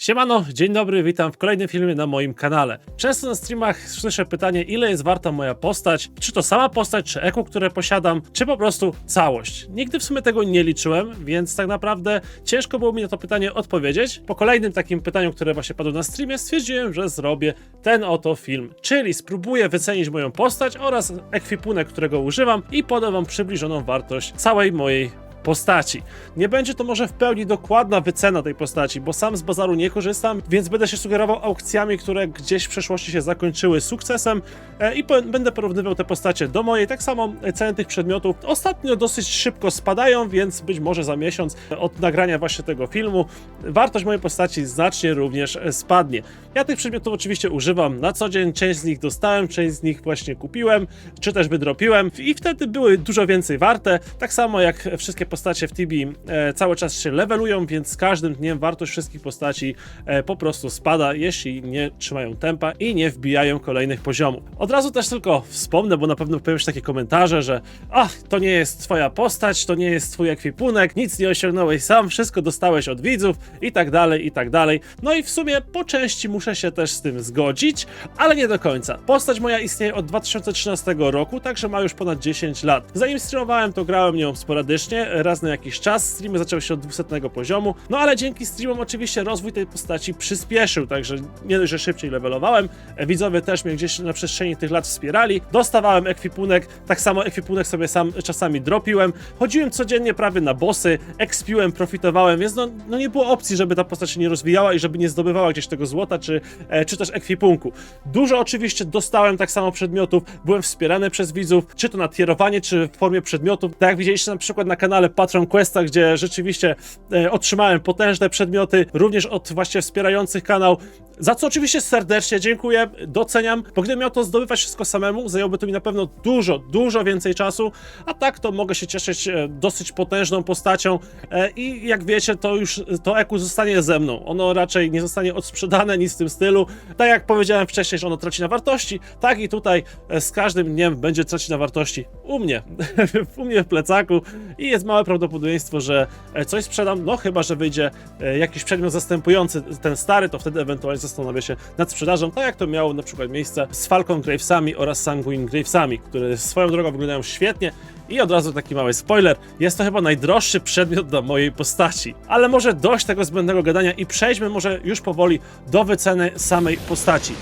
Siemano, dzień dobry, witam w kolejnym filmie na moim kanale. Często na streamach słyszę pytanie, ile jest warta moja postać, czy to sama postać, czy eku, które posiadam, czy po prostu całość. Nigdy w sumie tego nie liczyłem, więc tak naprawdę ciężko było mi na to pytanie odpowiedzieć. Po kolejnym takim pytaniu, które właśnie padło na streamie, stwierdziłem, że zrobię ten oto film, czyli spróbuję wycenić moją postać oraz ekwipunek, którego używam i podam wam przybliżoną wartość całej mojej postaci. Nie będzie to może w pełni dokładna wycena tej postaci, bo sam z bazaru nie korzystam, więc będę się sugerował aukcjami, które gdzieś w przeszłości się zakończyły sukcesem e, i będę porównywał te postacie do mojej. Tak samo e, ceny tych przedmiotów ostatnio dosyć szybko spadają, więc być może za miesiąc od nagrania właśnie tego filmu wartość mojej postaci znacznie również e, spadnie. Ja tych przedmiotów oczywiście używam na co dzień, część z nich dostałem, część z nich właśnie kupiłem, czy też wydropiłem i wtedy były dużo więcej warte, tak samo jak wszystkie postacie w Tibi e, cały czas się levelują, więc z każdym dniem wartość wszystkich postaci e, po prostu spada, jeśli nie trzymają tempa i nie wbijają kolejnych poziomów. Od razu też tylko wspomnę, bo na pewno pojawią się takie komentarze, że ach, to nie jest twoja postać, to nie jest twój ekwipunek, nic nie osiągnąłeś sam, wszystko dostałeś od widzów i tak dalej, i tak dalej. No i w sumie po części muszę się też z tym zgodzić, ale nie do końca. Postać moja istnieje od 2013 roku, także ma już ponad 10 lat. Zanim streamowałem, to grałem nią sporadycznie, raz na jakiś czas. Streamy zaczęły się od 200 poziomu, no ale dzięki streamom oczywiście rozwój tej postaci przyspieszył, także nie dość, że szybciej levelowałem, e, widzowie też mnie gdzieś na przestrzeni tych lat wspierali, dostawałem ekwipunek, tak samo ekwipunek sobie sam czasami dropiłem, chodziłem codziennie prawie na bossy, expiłem, profitowałem, więc no, no nie było opcji, żeby ta postać się nie rozwijała i żeby nie zdobywała gdzieś tego złota, czy, e, czy też ekwipunku. Dużo oczywiście dostałem tak samo przedmiotów, byłem wspierany przez widzów, czy to na tierowanie, czy w formie przedmiotów, tak jak widzieliście na przykład na kanale Patron Questa, gdzie rzeczywiście e, otrzymałem potężne przedmioty, również od właśnie wspierających kanał, za co oczywiście serdecznie dziękuję, doceniam, bo gdybym miał to zdobywać wszystko samemu, zajęłoby to mi na pewno dużo, dużo więcej czasu, a tak to mogę się cieszyć e, dosyć potężną postacią e, i jak wiecie, to już to EQ zostanie ze mną. Ono raczej nie zostanie odsprzedane, nic w tym stylu. Tak jak powiedziałem wcześniej, że ono traci na wartości, tak i tutaj e, z każdym dniem będzie tracić na wartości u mnie, u mnie w plecaku i jest małe prawdopodobieństwo, że e, coś sprzedam, no chyba, że wyjdzie e, jakiś przedmiot zastępujący ten stary, to wtedy ewentualnie zastanowię się nad sprzedażą, tak jak to miało na przykład miejsce z Falcon Gravesami oraz Sanguine Gravesami, które swoją drogą wyglądają świetnie i od razu taki mały spoiler, jest to chyba najdroższy przedmiot dla mojej postaci. Ale może dość tego zbędnego gadania i przejdźmy może już powoli do wyceny samej postaci.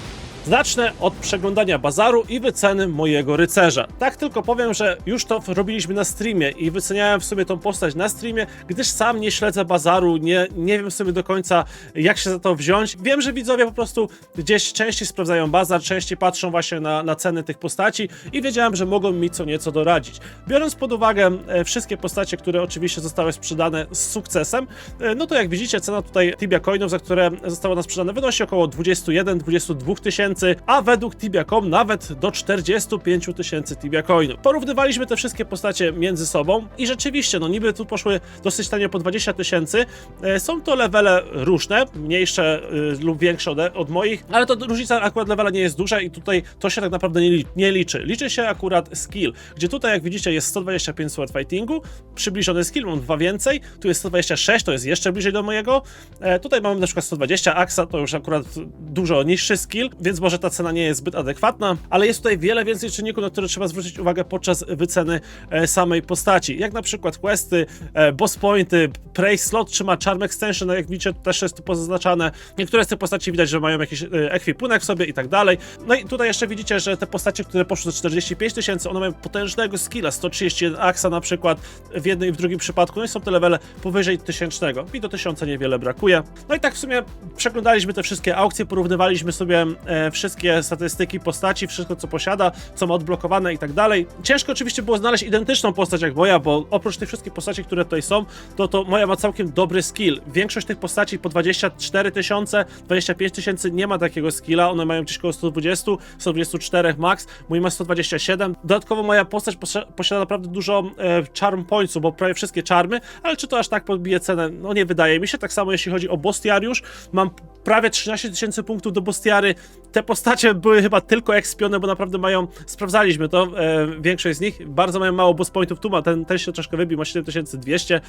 Zacznę od przeglądania bazaru i wyceny mojego rycerza. Tak tylko powiem, że już to robiliśmy na streamie i wyceniałem w sumie tą postać na streamie, gdyż sam nie śledzę bazaru, nie, nie wiem sobie do końca jak się za to wziąć. Wiem, że widzowie po prostu gdzieś częściej sprawdzają bazar, częściej patrzą właśnie na, na ceny tych postaci i wiedziałem, że mogą mi co nieco doradzić. Biorąc pod uwagę e, wszystkie postacie, które oczywiście zostały sprzedane z sukcesem, e, no to jak widzicie cena tutaj Tibia Coinów, za które zostało nas sprzedane wynosi około 21-22 tysięcy, a według Tibia.com nawet do 45 tysięcy Tibia Coinów. Porównywaliśmy te wszystkie postacie między sobą i rzeczywiście, no niby tu poszły dosyć tanie po 20 tysięcy, e, są to levele różne, mniejsze y, lub większe od, od moich, ale to różnica akurat levela nie jest duża i tutaj to się tak naprawdę nie, nie liczy. Liczy się akurat skill, gdzie tutaj jak widzicie jest 125 sword fightingu, przybliżony skill, mam dwa więcej, tu jest 126, to jest jeszcze bliżej do mojego, e, tutaj mamy na przykład 120 aksa, to już akurat dużo niższy skill, więc może ta cena nie jest zbyt adekwatna, ale jest tutaj wiele więcej czynników, na które trzeba zwrócić uwagę podczas wyceny e, samej postaci, jak na przykład questy, e, boss pointy, praise slot czy ma charm extension, no jak widzicie też jest tu pozaznaczane, niektóre z tych postaci widać, że mają jakiś e, ekwipunek w sobie i tak dalej, no i tutaj jeszcze widzicie, że te postacie, które poszły za 45 tysięcy, one mają potężnego skilla, 131 aksa na przykład w jednym i w drugim przypadku, no i są te levele powyżej tysięcznego. I do tysiąca niewiele brakuje. No i tak w sumie przeglądaliśmy te wszystkie aukcje, porównywaliśmy sobie wszystkie statystyki postaci, wszystko co posiada, co ma odblokowane i tak dalej. Ciężko oczywiście było znaleźć identyczną postać jak moja, bo oprócz tych wszystkich postaci, które tutaj są, to, to moja ma całkiem dobry skill. Większość tych postaci po 24 tysiące, 25 tysięcy nie ma takiego skilla, one mają gdzieś około 120, 124 max, mój ma 127. Dodatkowo moja postać posi- posiada naprawdę dużo e, charm bo prawie wszystkie charmy, ale czy to aż tak podbije cenę? No nie wydaje mi się. Tak samo jeśli chodzi o Bostiariusz, mam prawie 13 tysięcy punktów do Bostiary. Te postacie były chyba tylko ekspione, bo naprawdę mają, sprawdzaliśmy to, e, większość z nich, bardzo mają mało boss pointów, tu ma, ten, ten się troszkę wybił, ma 7200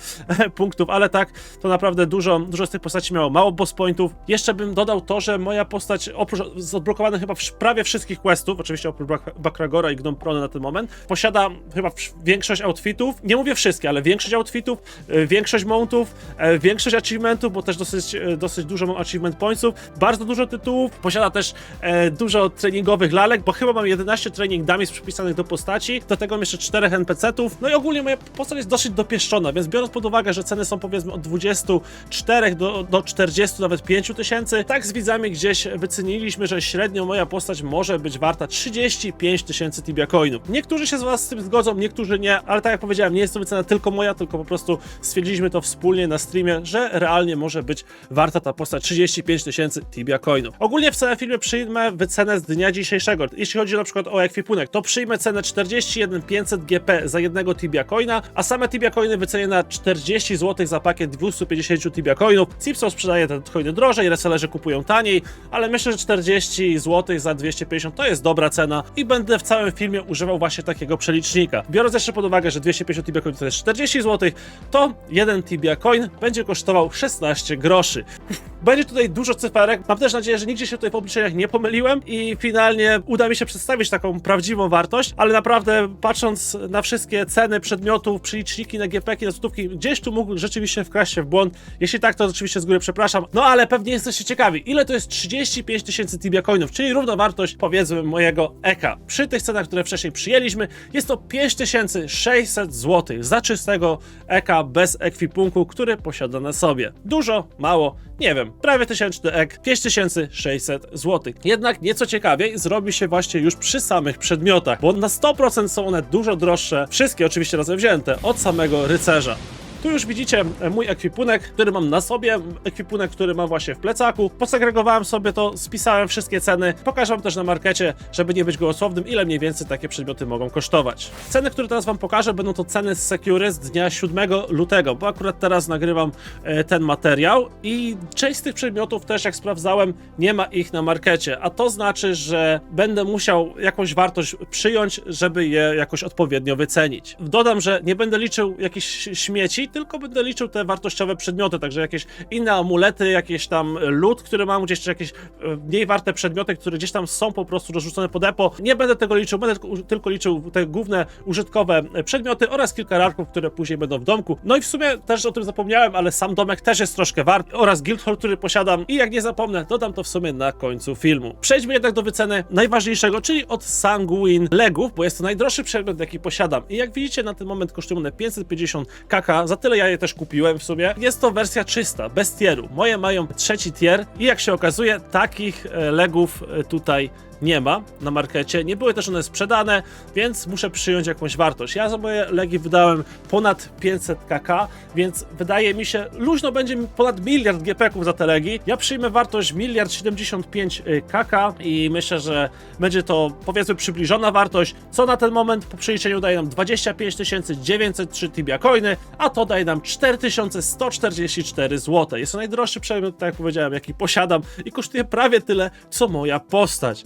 punktów, ale tak, to naprawdę dużo, dużo z tych postaci miało mało boss pointów. Jeszcze bym dodał to, że moja postać, oprócz odblokowanych chyba wsz- prawie wszystkich questów, oczywiście oprócz Bak- Bakragora i Gnomprony na ten moment, posiada chyba większość outfitów, nie mówię wszystkie, ale większość outfitów, e, większość mountów, e, większość achievementów, bo też dosyć, e, dosyć dużo mam achievement pointsów, bardzo dużo tytułów, posiada też e, dużo treningowych lalek, bo chyba mam 11 training dummies przypisanych do postaci, do tego mam jeszcze 4 NPC-ów, no i ogólnie moja postać jest dosyć dopieszczona, więc biorąc pod uwagę, że ceny są powiedzmy od 24 do, do 40, nawet 5 tysięcy, tak z widzami gdzieś wyceniliśmy, że średnio moja postać może być warta 35 tysięcy Tibia Coinów. Niektórzy się z was z tym zgodzą, niektórzy nie, ale tak jak powiedziałem, nie jest to wycena tylko moja, tylko po prostu stwierdziliśmy to wspólnie na streamie, że realnie może być warta ta postać 35 tysięcy Tibia Coinów. Ogólnie w całym filmie przyjmę wycenę z dnia dzisiejszego. Jeśli chodzi na przykład o ekwipunek, to przyjmę cenę 41 500 GP za jednego Tibia Coina, a same Tibia Coiny wycenię na 40 zł za pakiet 250 Tibia Coinów. Cipso sprzedaje te coiny drożej, resellerzy kupują taniej, ale myślę, że 40 zł za 250 to jest dobra cena i będę w całym filmie używał właśnie takiego przelicznika. Biorąc jeszcze pod uwagę, że 250 Tibia Coin to jest 40 zł, to jeden Tibia Coin będzie kosztował 16 groszy. Będzie tutaj dużo cyferek. Mam też nadzieję, że nigdzie się tutaj w obliczeniach nie pomyliłem i finalnie uda mi się przedstawić taką prawdziwą wartość, ale naprawdę patrząc na wszystkie ceny przedmiotów, przeliczniki na GP, na złotówki, gdzieś tu mógł rzeczywiście wkraść się w błąd. Jeśli tak, to oczywiście z góry przepraszam. No ale pewnie jesteście ciekawi, ile to jest 35 tysięcy Tibia Coinów, czyli równowartość powiedzmy mojego EKA. Przy tych cenach, które wcześniej przyjęliśmy, jest to 5600 zł za czystego EKA bez ekwipunku, który posiada na sobie. Dużo, mało, nie wiem, prawie tysięczny ek, 5600 zł. Jednak nieco ciekawiej zrobi się właśnie już przy samych przedmiotach, bo na 100% są one dużo droższe, wszystkie oczywiście razem wzięte, od samego rycerza. Tu już widzicie mój ekwipunek, który mam na sobie, ekwipunek, który mam właśnie w plecaku. Posegregowałem sobie to, spisałem wszystkie ceny. Pokażę wam też na markecie, żeby nie być gołosłownym, ile mniej więcej takie przedmioty mogą kosztować. Ceny, które teraz wam pokażę, będą to ceny z Secure z dnia 7 lutego, bo akurat teraz nagrywam e, ten materiał i część z tych przedmiotów też, jak sprawdzałem, nie ma ich na markecie, a to znaczy, że będę musiał jakąś wartość przyjąć, żeby je jakoś odpowiednio wycenić. Dodam, że nie będę liczył jakichś śmieci, tylko będę liczył te wartościowe przedmioty, także jakieś inne amulety, jakieś tam lód, który mam gdzieś, czy jakieś e, mniej warte przedmioty, które gdzieś tam są po prostu rozrzucone po depo. Nie będę tego liczył, będę tylko, liczył te główne użytkowe e, przedmioty oraz kilka rarków, które później będą w domku. No i w sumie też o tym zapomniałem, ale sam domek też jest troszkę wart oraz Guildhall, który posiadam i jak nie zapomnę, dodam to w sumie na końcu filmu. Przejdźmy jednak do wyceny najważniejszego, czyli od Sanguine Legów, bo jest to najdroższy przedmiot, jaki posiadam. I jak widzicie, na ten moment kosztują one 550 kk, za tyle ja je też kupiłem w sumie. Jest to wersja czysta, bez tieru. Moje mają trzeci tier i jak się okazuje, takich e, legów e, tutaj nie ma na markecie. Nie były też one sprzedane, więc muszę przyjąć jakąś wartość. Ja za moje legi wydałem ponad 500 kk, więc wydaje mi się, luźno będzie ponad miliard GP-ków za te legi. Ja przyjmę wartość miliard 75 kk i myślę, że będzie to powiedzmy przybliżona wartość, co na ten moment po przeliczeniu daje nam 25 903 Tibia Coiny, a to daje nam 4144 zł. Jest to najdroższy przedmiot, tak jak powiedziałem, jaki posiadam i kosztuje prawie tyle, co moja postać.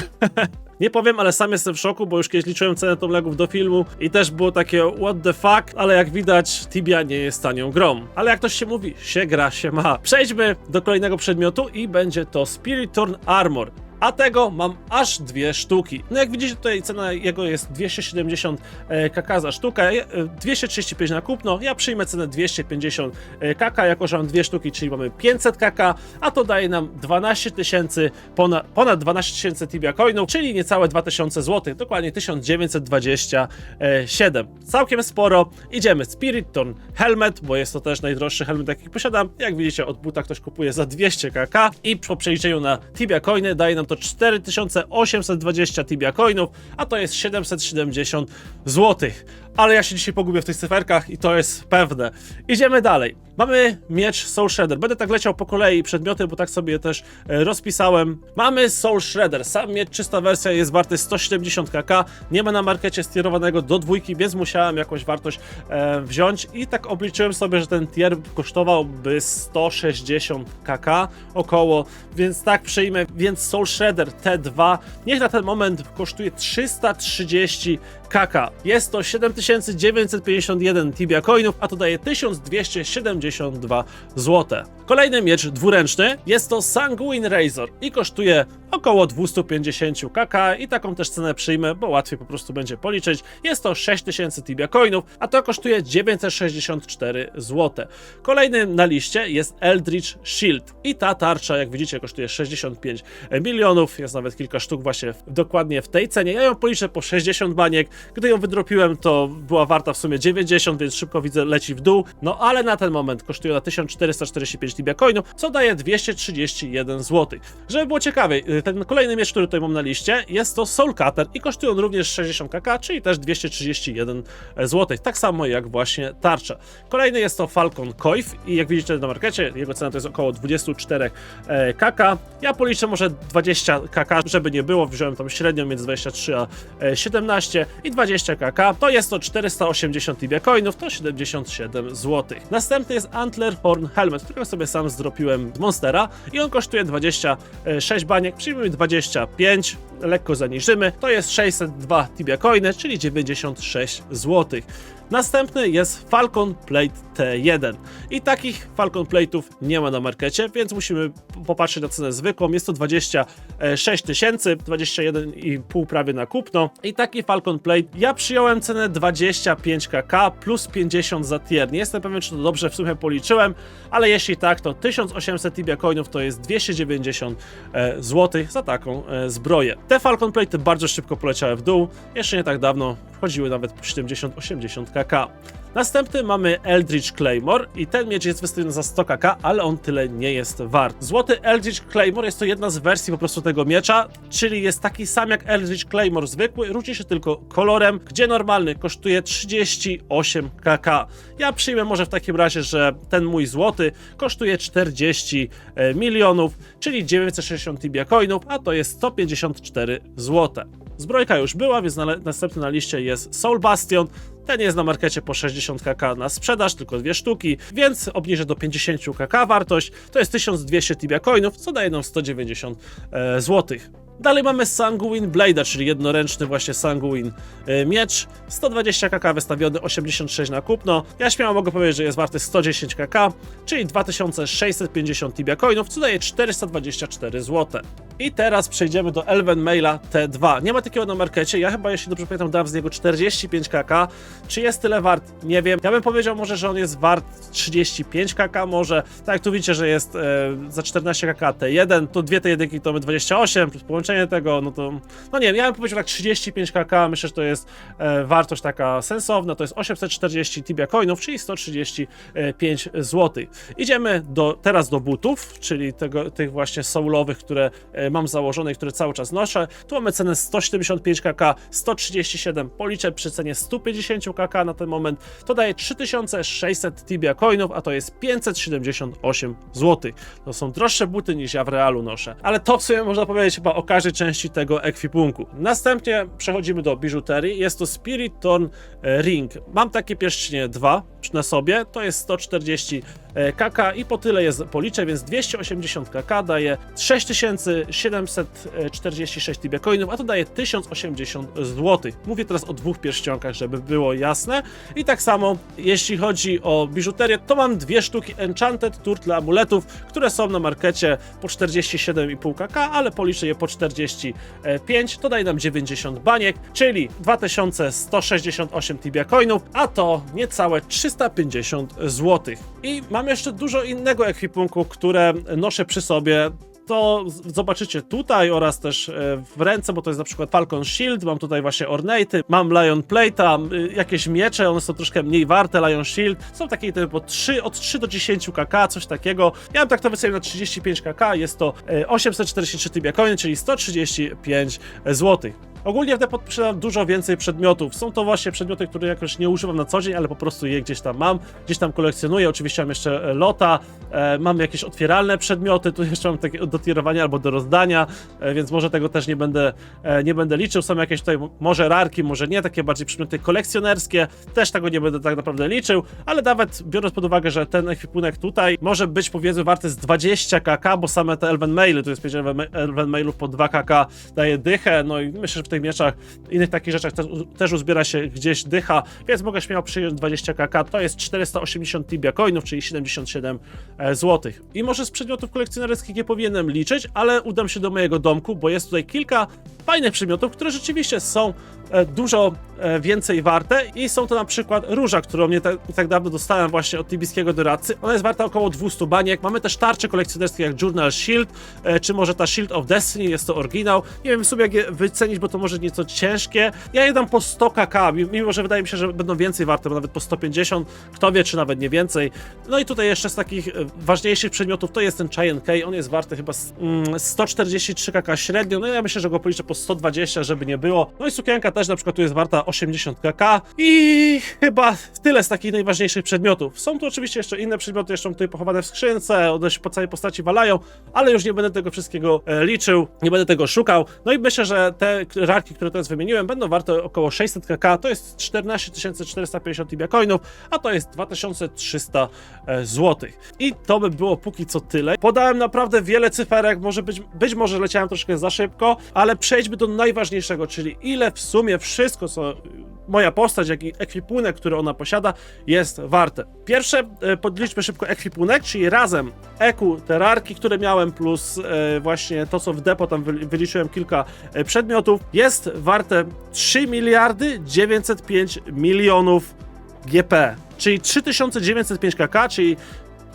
Nie powiem, ale sam jestem w szoku, bo już kiedyś liczyłem cenę Tom Legów do filmu i też było takie what the fuck, ale jak widać Tibia nie jest tanią grą. Ale jak ktoś się mówi, się gra, się ma. Przejdźmy do kolejnego przedmiotu i będzie to Spirit Turn Armor. A tego mam aż dwie sztuki. No jak widzicie tutaj cena jego jest 270 e, kk za sztukę, e, 235 na kupno, ja przyjmę cenę 250 e, kk, jako że mam dwie sztuki, czyli mamy 500 kk, a to daje nam 12 tysięcy, ponad, ponad 12 tysięcy tibia coinów, czyli niecałe 2000 zł, dokładnie 1927. Całkiem sporo. Idziemy. Spirit Turn Helmet, bo jest to też najdroższy helmet, jaki posiadam. Jak widzicie, od buta ktoś kupuje za 200 kk i po przeliczeniu na tibia coiny daje nam to 4820 tibia coinów, a to jest 770 zł. Ale ja się dzisiaj pogubię w tych cyferkach i to jest pewne. Idziemy dalej. Mamy miecz Soul Shredder. Będę tak leciał po kolei przedmioty, bo tak sobie też e, rozpisałem. Mamy Soul Shredder. Sam miecz, czysta wersja jest warty 170 kk. Nie ma na markecie stierowanego do dwójki, więc musiałem jakąś wartość e, wziąć i tak obliczyłem sobie, że ten tier kosztowałby 160 kk około, więc tak przyjmę. Więc Soul Shredder T2 niech na ten moment kosztuje 330 kk. Jest to 7951 tibia coinów, a to daje 1272 zł. Kolejny miecz dwuręczny jest to Sanguine Razor i kosztuje około 250 kk i taką też cenę przyjmę, bo łatwiej po prostu będzie policzyć. Jest to 6000 tibia coinów, a to kosztuje 964 zł. Kolejnym na liście jest Eldritch Shield i ta tarcza, jak widzicie, kosztuje 65 milionów. Jest nawet kilka sztuk właśnie dokładnie w tej cenie. Ja ją policzę po 60 baniek. Gdy ją wydropiłem, to była warta w sumie 90, więc szybko widzę leci w dół. No ale na ten moment kosztuje na 1445 tibia coinów, co daje 231 zł. Żeby było ciekawiej, y, ten kolejny miecz, który tutaj mam na liście, jest to Soul Cutter i kosztuje on również 60 kk, czyli też 231 zł. Tak samo jak właśnie tarcza. Kolejny jest to Falcon Coif i jak widzicie na markecie, jego cena to jest około 24 e, kk. Ja policzę może 20 kk, żeby nie było, wziąłem tą średnią między 23 a e, 17 i 20 kk, to jest to 480 tibia coinów, to 77 zł. Następny jest Antler Horn Helmet, którego sobie sam zdropił z Monstera i on kosztuje 26 baniek, przyjmijmy 25, lekko zaniżymy, to jest 602 tibia coiny, czyli 96 zł. Następny jest Falcon Plate T1 i takich Falcon Plate'ów nie ma na markecie, więc musimy popatrzeć na cenę zwykłą. Jest to 26 tysięcy, 21,5 prawie na kupno i taki Falcon Plate, ja przyjąłem cenę 25 kk plus 50 za tier. Nie jestem pewien, czy to dobrze w sumie policzyłem, ale jeśli tak, to 1800 tibia coinów to jest 290 e, zł za taką e, zbroję. Te Falcon Plate bardzo szybko poleciały w dół, jeszcze nie tak dawno wchodziły nawet po 70-80 kk. Następny mamy Eldritch Claymore i ten miecz jest wystawiony za 100 kk, ale on tyle nie jest wart. Złoty Eldritch Claymore jest to jedna z wersji po prostu tego miecza, czyli jest taki sam jak Eldritch Claymore zwykły, różni się tylko kolorem, gdzie normalny kosztuje 38 kk. Ja przyjmę może w takim razie, że ten mój złoty kosztuje 40 e, milionów, czyli 960 tibia coinów, a to jest 154 zł. Zbrojka już była, więc na, następny na liście jest Soul Bastion. Ten jest na markecie po 60 kk na sprzedaż, tylko dwie sztuki, więc obniżę do 50 kk wartość. To jest 1200 tibia coinów, co daje nam 190 e, zł. Dalej mamy Sanguine Blade'a, czyli jednoręczny właśnie Sanguine e, miecz. 120 kk wystawiony, 86 na kupno. Ja śmiało mogę powiedzieć, że jest warty 110 kk, czyli 2650 tibia coinów, co daje 424 zł. I teraz przejdziemy do Elven Maila T2. Nie ma takiego na markecie, ja chyba, jeśli dobrze pamiętam, dałem z niego 45 kk. Czy jest tyle wart? Nie wiem. Ja bym powiedział może, że on jest wart 35 kk może. Tak jak tu widzicie, że jest e, za 14 kk T1, to dwie te jedynki to mamy 28, plus połączenie tego, no to... No nie wiem, ja bym powiedział tak 35 kk, myślę, że to jest e, wartość taka sensowna, to jest 840 tibia coinów, czyli 135 zł. Idziemy do, teraz do butów, czyli tego, tych właśnie soulowych, które e, mam założone i które cały czas noszę. Tu mamy cenę 175 kk, 137, policzę przy cenie 150 kk na ten moment, to daje 3600 tibia coinów, a to jest 578 zł. To są droższe buty niż ja w realu noszę, ale to w sumie można powiedzieć chyba o każdej części tego ekwipunku. Następnie przechodzimy do biżuterii, jest to Spirit Torn e, Ring. Mam takie pierścienie dwa na sobie, to jest 140 e, kk i po tyle jest policzę, więc 280 kk daje 6746 tibia coinów, a to daje 1080 zł. Mówię teraz o dwóch pierścionkach, żeby było jasne. I tak samo, jeśli chodzi o biżuterię, to mam dwie sztuki Enchanted Turtle amuletów, które są na markecie po 47,5 kk, ale policzę je po 45, to daje nam 90 baniek, czyli 2168 tibia coinów, a to niecałe 350 zł. I mam jeszcze dużo innego ekwipunku, które noszę przy sobie to zobaczycie tutaj oraz też e, w ręce, bo to jest na przykład Falcon Shield, mam tutaj właśnie Ornate'y, mam Lion Plate'a, jakieś miecze, one są troszkę mniej warte, Lion Shield, są takie typu 3, od 3 do 10 kk, coś takiego. Ja bym tak to wycenił na 35 kk, jest to e, 843 tibia coin, czyli 135 zł. Ogólnie w Depot posiadam dużo więcej przedmiotów. Są to właśnie przedmioty, które jakoś nie używam na co dzień, ale po prostu je gdzieś tam mam, gdzieś tam kolekcjonuję. Oczywiście mam jeszcze e, lota, e, mam jakieś otwieralne przedmioty, tu jeszcze mam takie do tirowania albo do rozdania, e, więc może tego też nie będę, e, nie będę liczył. Są jakieś tutaj może rarki, może nie, takie bardziej przedmioty kolekcjonerskie, też tego nie będę tak naprawdę liczył, ale nawet biorąc pod uwagę, że ten ekwipunek tutaj może być powiedzmy warty z 20 kk, bo same te Elven Maily, tu jest 5 Elven, Mailów po 2 kk daje dychę, no i myślę, że w mieczach, innych takich rzeczach też, też uzbiera się gdzieś dycha, więc mogę śmiało przyjąć 20 kk, to jest 480 Tibia coinów, czyli 77 zł. I może z przedmiotów kolekcjonerskich nie powinienem liczyć, ale udam się do mojego domku, bo jest tutaj kilka fajnych przedmiotów, które rzeczywiście są e, dużo e, więcej warte i są to na przykład róża, którą nie tak, tak dawno dostałem właśnie od tibijskiego doradcy. Ona jest warta około 200 baniek. Mamy też tarcze kolekcjonerskie jak Journal Shield, e, czy może ta Shield of Destiny, jest to oryginał. Nie wiem w sumie jak je wycenić, bo to może nieco ciężkie. Ja je dam po 100 kk, mimo że wydaje mi się, że będą więcej warte, bo nawet po 150, kto wie, czy nawet nie więcej. No i tutaj jeszcze z takich e, ważniejszych przedmiotów to jest ten Giant K, on jest warty chyba s- mm, 143 kk średnio, no ja myślę, że go policzę po 120, żeby nie było. No i sukienka też na przykład tu jest warta 80 kk i chyba tyle z takich najważniejszych przedmiotów. Są tu oczywiście jeszcze inne przedmioty, jeszcze tutaj pochowane w skrzynce, one się po całej postaci walają, ale już nie będę tego wszystkiego e, liczył, nie będę tego szukał. No i myślę, że te k- rarki, które teraz wymieniłem, będą warte około 600 kk, to jest 14 450 tibia coinów, a to jest 2300 zł. I to by było póki co tyle. Podałem naprawdę wiele cyferek, może być, być może leciałem troszkę za szybko, ale przejdźmy do najważniejszego, czyli ile w sumie wszystko, co moja postać, jak i ekwipunek, który ona posiada, jest warte. Pierwsze, e, podliczmy szybko ekwipunek, czyli razem EQ, te rarki, które miałem, plus e, właśnie to, co w depo tam wyli- wyliczyłem kilka e, przedmiotów, jest warte 3 miliardy 905 milionów GP, czyli 3905 kk, czyli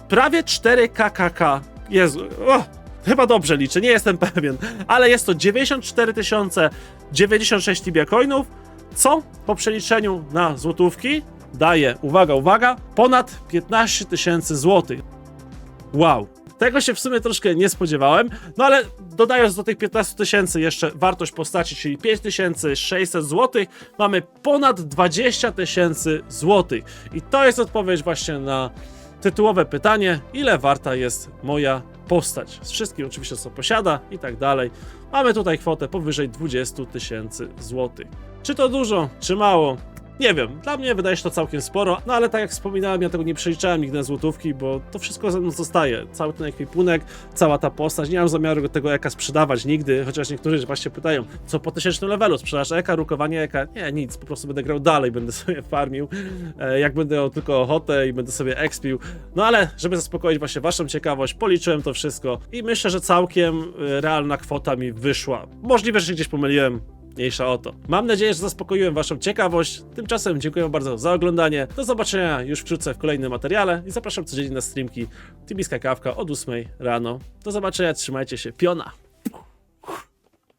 prawie 4 kkk. Jezu, o, chyba dobrze liczę, nie jestem pewien, ale jest to 94 096 tibia coinów, co po przeliczeniu na złotówki daje, uwaga, uwaga, ponad 15 tysięcy złotych. Wow. Tego się w sumie troszkę nie spodziewałem, no ale dodając do tych 15 tysięcy jeszcze wartość postaci, czyli 5600 zł, mamy ponad 20 tysięcy złotych. I to jest odpowiedź właśnie na tytułowe pytanie, ile warta jest moja postać. Z wszystkim oczywiście, co posiada i tak dalej. Mamy tutaj kwotę powyżej 20 tysięcy złotych. Czy to dużo, czy mało? Nie wiem, dla mnie wydaje się to całkiem sporo, no ale tak jak wspominałem, ja tego nie przeliczałem nigdy na złotówki, bo to wszystko ze mną zostaje. Cały ten ekwipunek, cała ta postać, nie mam zamiaru tego eka sprzedawać nigdy, chociaż niektórzy właśnie pytają, co po tysięcznym levelu, sprzedaż eka, rukowanie eka? Nie, nic, po prostu będę grał dalej, będę sobie farmił, e, jak będę miał tylko ochotę i będę sobie expił. No ale, żeby zaspokoić właśnie waszą ciekawość, policzyłem to wszystko i myślę, że całkiem e, realna kwota mi wyszła. Możliwe, że się gdzieś pomyliłem, Mniejsza o to. Mam nadzieję, że zaspokoiłem Waszą ciekawość. Tymczasem dziękuję bardzo za oglądanie. Do zobaczenia już wkrótce w kolejnym materiale i zapraszam codziennie na streamki Tibiska Kawka od 8 rano. Do zobaczenia, trzymajcie się, piona!